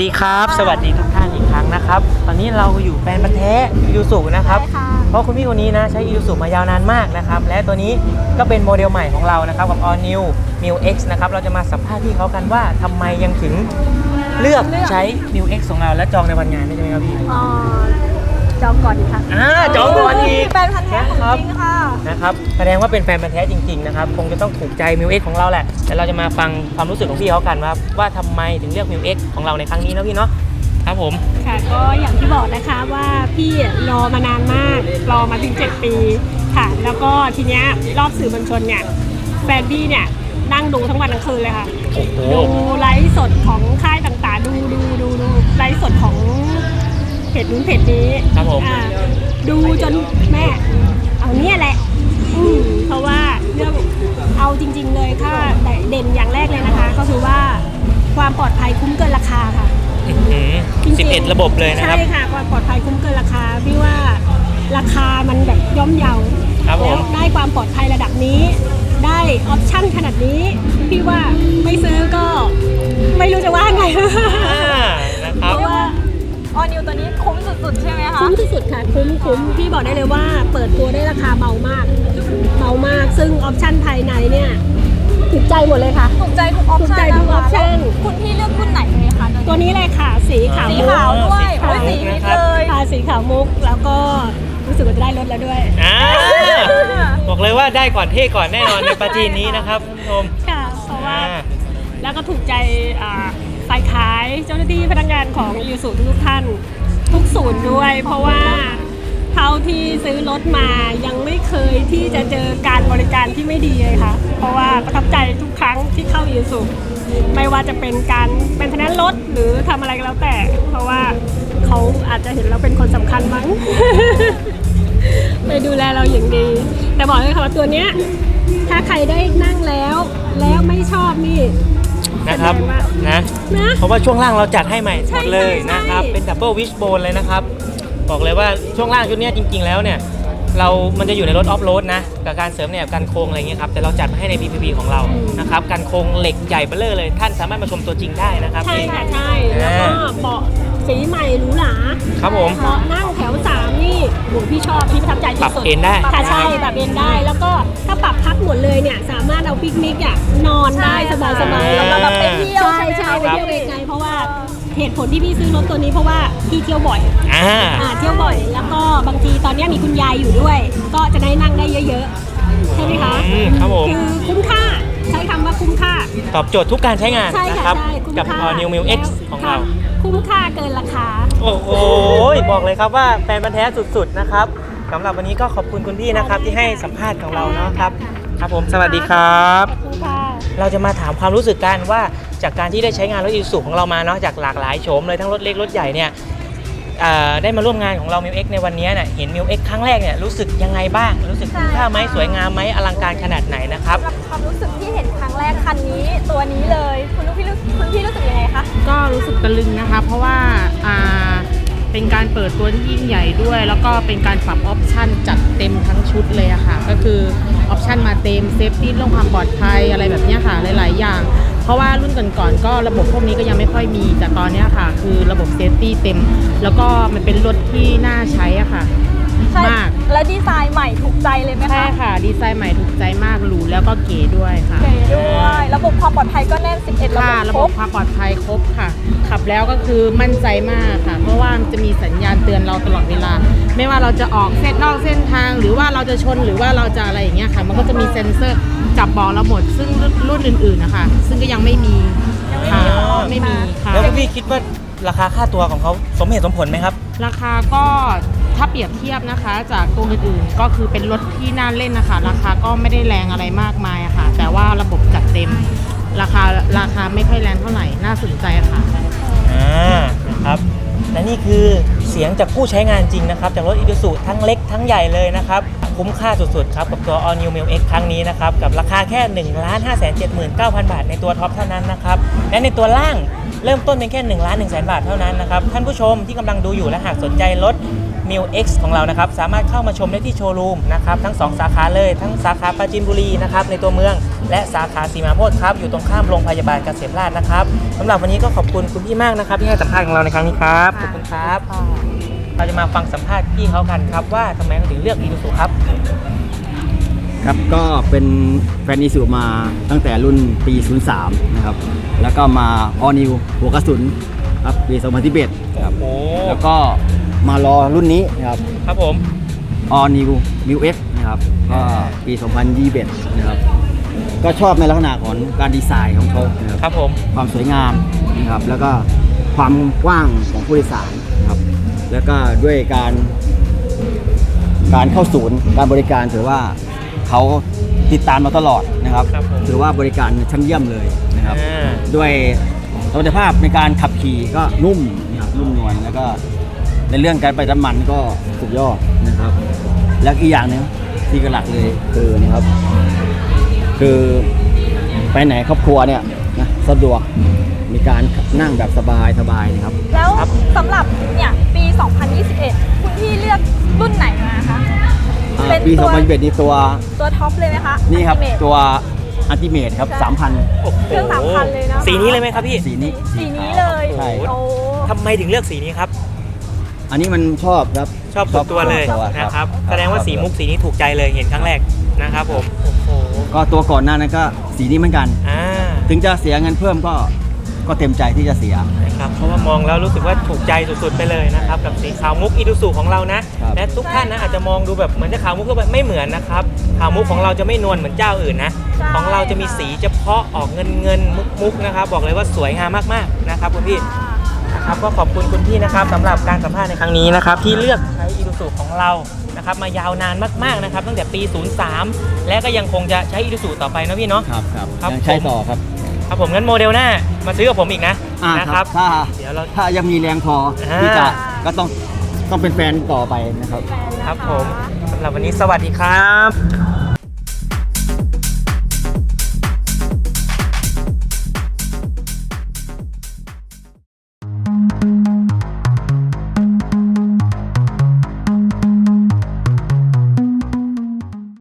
วัสดีครับ สวัสดีทุกท่านอีกครั้งนะครับ ตอนนี้เราอยู่แฟนบันธุ์แท้อีซูซุนะครับใช่ค่ะเพราะคุณพี่คนนี้นะใช้อีซูซุมายาวนานมากนะครับ และตัวนี้ก็เป็นโมเดลใหม่ของเรานะครับกับ All New m i l X นะครับ เราจะมาสัมภาษณ์พี่เขากันว่าทำไมยังถึงเลือกใช้ m i l X ของเราและจองในวันงานได้ใช่ไหมครับพี่เอ่อ จองก่อนดีค่ะอ่าจองก่อนอีกแฟนพันธุ์แท้ของจริงค่ะนะครับแสดงว่าเป็นแฟนพันธุ์แท้จริงๆนะครับคงจะต้องถูกใจ m i l X ของเราแหละแต่เราจะมาฟังความรู้สึกของพี่เขากันว่าว่าทำไมถึงเลือก m i l X ของเราในครั้งนี้นะพี่เนาะครับผมค่ะก็อย่างที่บอกนะคะว่าพี่รอมานานมากรอมาถึง 7 ปีค่ะ แล้วก็ทีเนี้ยรอบสื่อมวลชนเนี่ยแฟนพี่เนี่ยนั่งดูทั้งวันทั้งคืนเลยค่ะโอ้โหดูไลฟ์สดของค่ายต่างๆ ดูดูดูดูไลฟ์สดของ เพจนู้นเพจนี้ครับผม อ่าดูจนแม่ เอาเนี่ยแหละอืมเพราะว่าเรื่องเอาจริง ๆ เลยค่ะแต่เด่นอย่างแรกเลยนะคะ ก็คือว่าความปลอดภัยคุ้มเกินราคาค่ะ อื้อหือจริงๆสิบเอ็ดระบบเลยนะครับ ใช่ค่ะความปลอดภัยคุ้มเกินราคาพี่ว่าราคามันแบบย่อมเยาครับผม แล้วได้ความปลอดภัยระดับนี้ ได้ออปชั่นขนาดนี้พี่ว่าไม่ซื้อก็ไม่รู้จะว่าไง อ่านะครับ เพราะว่า ออนิวตัวนี้คุ้มสุดๆใช่ไหมคะคุ้มที่สุดค่ะคุ้มคุ้มพี่บอกได้เลยว่า เปิดตัวได้ราคาเบามากเบามากซึ่งออปชั่นภายในเนี่ยถูกใจหมดเลยค่ะ ถูกใจทุกออปถูกใจชั่นทุกนะคะ option แล้วคุณพี่เลือกรุ่นไหนเลยคะตัวนี้เลยค่ะ สีขาวสีมุกขาวด้วยสีขาวโอ้ยสีนี้นะครับเลยทาสีขาวมุกแล้วก็รู้สึกว่าจะได้รถแล้วด้วย อ่าบอกเลยว่าได้ก่อนเท่ก่อนแน่นอนในปาจีนนี้นะครับท่านผู้ชมค่ะเพราะว่าอ่า แล้วก็ถูกใจอ่า ฝ่ายขายเจ้าหน้าที่พนักงานของยูสุทุกท่าน ทุกศูนย์ด้วย เพราะว่าเท่าที่ซื้อรถมายังไม่เคยที่จะเจอการบริการที่ไม่ดีเลยค่ะ เพราะว่าประทับใจทุกครั้งที่เข้ายูสุไม่ว่าจะเป็นการเป็นทนานรถหรือทำอะไรก็แล้วแต่ เพราะว่าเขาอาจจะเห็นเราเป็นคนสำคัญมั้งไปดูแลเราอย่างดี แต่บอกเลยค่ะว่าตัวเนี้ยถ้าใครได้นั่งแล้วแล้วไม่ชอบนี่ นะครับแสดงว่านะนะเพราะว่าช่วงล่างเราจัดให้ใหม่ใช่หมดเลยใช่นะครับใช่เป็นดับเบิลวิชโบนเลยนะครับ บอกเลยว่าช่วงล่างชุดเนี้ยจริง ๆ แล้วเนี่ยเรา มันจะอยู่ในรถออฟโรดนะ กับการเสริมเนี่ยการโครงอะไรเงี้ยครับ แต่เราจัดมาให้ใน PPP ของเรา นะครับ การโครงเหล็กใหญ่เบ้อเร่อเลย ท่านสามารถมาชมตัวจริงได้นะครับ ใช่นี่ค่ะ ใช่ แล้วก็เบาะสีใหม่หรูหรา ครับผม เบาะนั่งแถวสาม นี่โหพี่ชอบพี่ประทับใจปรัที่บสุดเอนได้ ค่ะใช่ปรับเอนได้ แล้วก็ถ้าปรับพักหมดเลยเนี่ยสามารถเอาปิกนิกอะนอนได้สบายสบายใช่ๆค่ะเราแบบไปเที่ยวใช่ใช่ไปไหมคะเที่ยวเองไงเพราะว่าเหตุผลที่พี่ซื้อรถตัวนี้เพราะว่าพี่เที่ยวบ่อย อ่า อ่าเที่ยวบ่อยแล้วก็บางทีตอนเนี้ยมีคุณยายอยู่ด้วย ก็จะได้นั่งได้เยอะๆ ใช่ไหมคะอืมครับผม คือคุ้มค่า ใช้คำว่าคุ้มค่าตอบโจทย์ทุกการใช้งานใช่นะค่ะครับ ใช่คุ้มกับค่า All New m i l X แล้วของเรา ค่ะ คุ้มค่าเกินราคา โอ้โหบอกเลยครับว่าแฟนบันธุ์แท้สุดๆนะครับสำหรับวันนี้ก็ขอบคุณคุณพี่นะครับที่ให้สัมภาษณ์ของเราเนาะครับ ครับผมสวัสดีครับ ขอบคุณค่ะเราจะมาถามความรู้สึกกันว่าจากการที่ได้ใช้งานรถอีซูของเรามาเนาะจากหลากหลายโฉมเลยทั้งรถเล็กรถใหญ่เนี่ยเอ่อได้มาร่วมงานของเรา m ิ l X ในวันนี้เนี่ยเห็น m ิ l X ครั้งแรกเนี่ยรู้สึกยังไงบ้าง รู้สึกคุ้มค่าไหมสวยงามไหมอลังการขนาดไหนนะครับกับ ความรู้สึกที่เห็นครั้งแรกคันนี้ตัวนี้เลย คุณลูกพี่รู้คุณพี่รู้สึกยังไงคะก็รู้สึกตะลึงนะคะ เพราะว่าอ่าเป็นการเปิดตัวที่ยิ่งใหญ่ด้วย แล้วก็เป็นการปรับออปชันจัดเต็มทั้งชุดเลยอะค่ะ ก็คือออปชันมาเต็มเซฟตี้เรื่องความปลอดภัยอะไรแบบนี้ค่ะหลาย ๆ อย่าง เพราะว่ารุ่นก่อนๆก็ระบบพวกนี้ก็ยังไม่ค่อยมี แต่ตอนนี้ค่ะ คือระบบเซฟตี้เต็ม แล้วก็มันเป็นรถที่น่าใช้อะค่ะ ใช่มาก และดีไซน์ใหม่ถูกใจเลยไหมใช่คะค่ะ ดีไซน์ใหม่ถูกใจมากหรูแล้วก็เก๋ด้วยค่ะ เก๋ด้วย ระบบความปลอดภัยก็แน่น 11 ระค่ะ บบระคบรบบ ความปลอดภัยครบค่ะ ขับแล้วก็คือมั่นใจมากค่ะ เพราะว่ามันจะมีสัญญาณเตือนเราตลอดเวลา ไม่ว่าเราจะออกเส้นนอกเส้นทาง หรือว่าเราจะชนหรือว่าเราจะอะไรอย่างเงี้ยค่ะ มันก็จะมีเซ็นเซอร์จับบอกเราหมด ซึ่งรุ่นอื่นๆนะคะซึ่งก็ยังไม่มีค่ะไม่มีค่ะ แล้วพี่คิดว่าราคาค่าตัวของเขาสมเหตุสมผลไหมครับ ราคาก็ ถ้าเปรียบเทียบนะคะจากตัวอื่นๆก็คือเป็นรถที่น่าเล่นนะคะ ราคาก็ไม่ได้แรงอะไรมากมายะค่ะ แต่ว่าระบบจัดเต็ม ราคาราคาไม่ค่อยแรงเท่าไหร่น่าสนใจค่ะอ่านะครับและนี่คือเสียงจากผู้ใช้งานจริงนะครับ จากรถอี u ู u ทั้งเล็กทั้งใหญ่เลยนะครับ คุ้มค่าสุดๆครับ กับตัว All New m i l X ครั้งนี้นะครับ กับราคาแค่ 1 5 7 9 0 0 0 บาท ในตัวท็อปเท่านั้นนะครับ และในตัวล่างเริ่มต้นเป็นแค่1ล้าน1แสนบาทเท่านั้นนะครับ ท่านผู้ชมที่กำลังดูอยู่และหากสนใจรถ m m i l X ของเรานะครับสามารถเข้ามาชมได้ที่โชว์รูมนะครับทั้ง 2 สาขาเลย ทั้งสาขาปราจีนบุรีนะครับในตัวเมือง และสาขาสีมาโพธครับอยู่ตรงข้ามโรงพยาบาลเกษมราชนะครับสำหรับวันนี้ก็ขอบคุณคุณพี่มากนะครับที่ให้สัมภาษณ์ของเราในครั้งนี้ครับขอบคุณครับ เราจะมาฟังสัมภาษณ์พี่เขากันครับว่าทำไมเขาถึงเลือกอีซูซูครับ ครับก็เป็นแฟนอีสุมาตั้งแต่รุ่นปี 03 นะครับ แล้วก็มาออนิวหัวกระสุนครับปี2011ครับ โอ้แล้วก็ มารอรุ่นนี้นะครับครับผมออนิวมิวเอ็กนะครับก็ปี 2021นะครับก็ชอบในลักษณะของการดีไซน์ของเขานะครับครับผม ความสวยงามนะครับแล้วก็ความกว้างของผู้โดยสารนะครับแล้วก็ด้วยการการเข้าศูนย์การบริการถือว่าเขาติดตามมาตลอดนะครับครับผม ถือว่าบริการชั้นเยี่ยมเลยนะครับ อ่าด้วยสมรรถภาพในการขับขี่ก็นุ่มนะครับนุ่มนวลแล้วก็ ในเรื่องการประหยัดน้ำมันก็สุดยอดนะครับ แล้วอีกอย่างหนึงที่กระหลักเลยคือนะครับ คือไปไหนครอบครัวเนี่ยนะสะดวกมีการนั่งแบบสบายสบายๆนะครับ แล้วครับสำหรับเนี่ยปี 2021 คุณพี่เลือกรุ่นไหนมาคะอ่าเป็นปีตัว2021นี่ตัวตัวท็อปเลยไหมคะนี่ครับ Ultimate ตัวอัลติเมทครับใช่3,000โอ้โหเครื่องสามพันเลยนะคะสีนี้เลยไหมครับพี่ สีนี้สีนี้เลย ใช่ โอ้ ทำไมถึงเลือกสีนี้ครับ อันนี้มันชอบครับชอบส่วนตัวเลยชอบนะครับ แสดงว่าสีมุกสีนี้ถูกใจเลยเห็นครั้งแรกนะครับผมโอ้โหก็ตัวก่อนหน้านั้นก็สีนี้เหมือนกันอ่าถึงจะเสียเงินเพิ่มก็ก็เต็มใจที่จะเสียนะครับเพราะว่ามองแล้วรู้สึกว่าถูกใจสุดๆไปเลยนะครับกับสีขาวมุกอีดูสูของเรานะครับและทุกท่านนะอาจจะมองดูแบบเหมือนจะขาวมุกก็แบบไม่เหมือนนะครับขาวมุกของเราจะไม่นวลเหมือนเจ้าอื่นนะใช่ของเราจะมีสีเฉพาะออกเงินเงินมุกมุกๆนะครับบอกเลยว่าสวยงามมากๆนะครับคุณพี่ นะครับก็ขอบคุณคุณพี่นะครับสำหรับการสัมภาษณ์ในครั้งนี้นะครับที่เลือกใช้อี u ู u ของเรานะครับมายาวนานมากๆนะครับตั้งแต่ปี 03 และก็ยังคงจะใช้อี u ู u ต่อไปนะพี่เนาะ ครับครับครับยังใช้ต่อครับครับผมงั้นโมเดลหน้ามาซื้อกับผมอีกนะอ่านะคครัรับบถ้าเดี๋ยวเรา ถ้ายังมีแรงพออ่า ที่จะก็ต้องต้องเป็นแฟนต่อไปนะครับแฟนนะะครับผมสำหรับวันนี้สวัสดีครับ